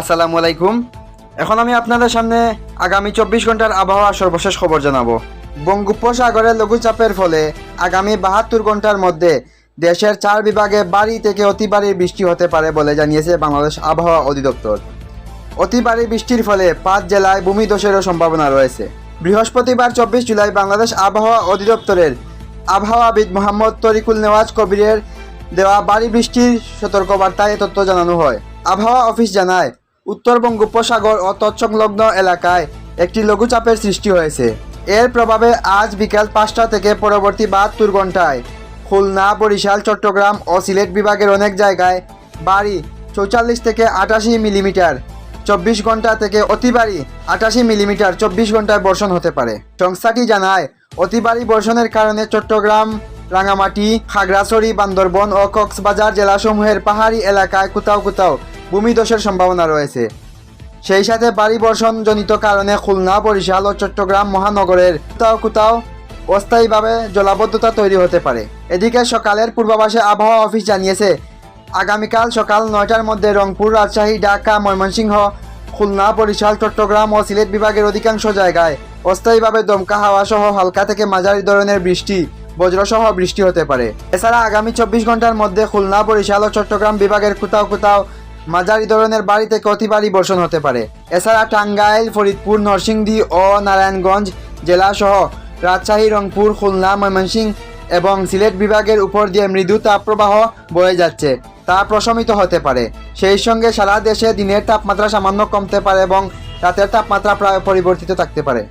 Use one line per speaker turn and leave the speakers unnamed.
আসসালামু আলাইকুম। এখন আমি আপনাদের সামনে আগামী চব্বিশ ঘণ্টার আবহাওয়ার সর্বশেষ খবর জানাব। বঙ্গোপসাগরে লঘুচাপের ফলে আগামী বাহাত্তর ঘণ্টার মধ্যে দেশের চার বিভাগে বাড়ি থেকে অতি বৃষ্টি হতে পারে বলে জানিয়েছে বাংলাদেশ আবহাওয়া অধিদপ্তর। অতি বৃষ্টির ফলে পাঁচ জেলায় ভূমিধসেরও সম্ভাবনা রয়েছে। বৃহস্পতিবার চব্বিশ জুলাই বাংলাদেশ আবহাওয়া অধিদপ্তরের আবহাওয়াবিদ মোহাম্মদ তরিকুল নেওয়াজ কবিরের দেওয়া বাড়ি বৃষ্টির সতর্কবার্তায় তথ্য জানানো হয়। আবহাওয়া অফিস জানায় উত্তর বঙ্গোপসাগর ও তৎসংলগ্ন এলাকায় একটি লঘুচাপের সৃষ্টি হয়েছে। এর প্রভাবে আজ বিকাল পাঁচটা থেকে পরবর্তী বাহাত্তর ঘন্টায় খুলনা, বরিশাল, চট্টগ্রাম ও সিলেট বিভাগের অনেক জায়গায় বাড়ি চৌচল্লিশ থেকে আটাশি মিলিমিটার, চব্বিশ ঘণ্টা থেকে অতি ভারী আটাশি মিলিমিটার চব্বিশ ঘন্টায় বর্ষণ হতে পারে। সংস্থাটি জানায়, অতি বর্ষণের কারণে চট্টগ্রাম, রাঙামাটি, খাগড়াছড়ি, বান্দরবন ও কক্সবাজার জেলাসমূহের পাহাড়ি এলাকায় কোথাও কোথাও ভূমিধসের সম্ভাবনা রয়েছে। সেই সাথে ভারী বর্ষণজনিত কারণে খুলনা, বরিশাল ও চট্টগ্রাম মহানগরের কোথাও কোথাও অস্থায়ীভাবে জলাবদ্ধতা তৈরি হতে পারে। এদিকে সকালের পূর্বাভাসে আবহাওয়া অফিস জানিয়েছে, আগামীকাল সকাল নয়টার মধ্যে রংপুর, রাজশাহী, ঢাকা, ময়মনসিংহ, খুলনা, বরিশাল, চট্টগ্রাম ও সিলেট বিভাগের অধিকাংশ জায়গায় অস্থায়ীভাবে দমকা হাওয়া সহ হালকা থেকে মাঝারি ধরনের বৃষ্টি, বজ্রসহ বৃষ্টি হতে পারে। এছাড়া আগামী চব্বিশ ঘণ্টার মধ্যে খুলনা, বরিশাল ও চট্টগ্রাম বিভাগের কোথাও কোথাও মাঝারি ধরনের বাড়ি থেকে অতি ভারী বর্ষণ হতে পারে। এছাড়া টাঙ্গাইল, ফরিদপুর, নরসিংদী ও নারায়ণগঞ্জ জেলা সহ রাজশাহী, রংপুর, খুলনা, ময়মনসিংহ এবং সিলেট বিভাগের উপর দিয়ে মৃদু তাপপ্রবাহ বয়ে যাচ্ছে। তা প্রশমিত হতে পারে। সেই সঙ্গে সারা দেশে দিনের তাপমাত্রা সামান্য কমতে পারে এবং রাতের তাপমাত্রা প্রায় পরিবর্তিত থাকতে পারে।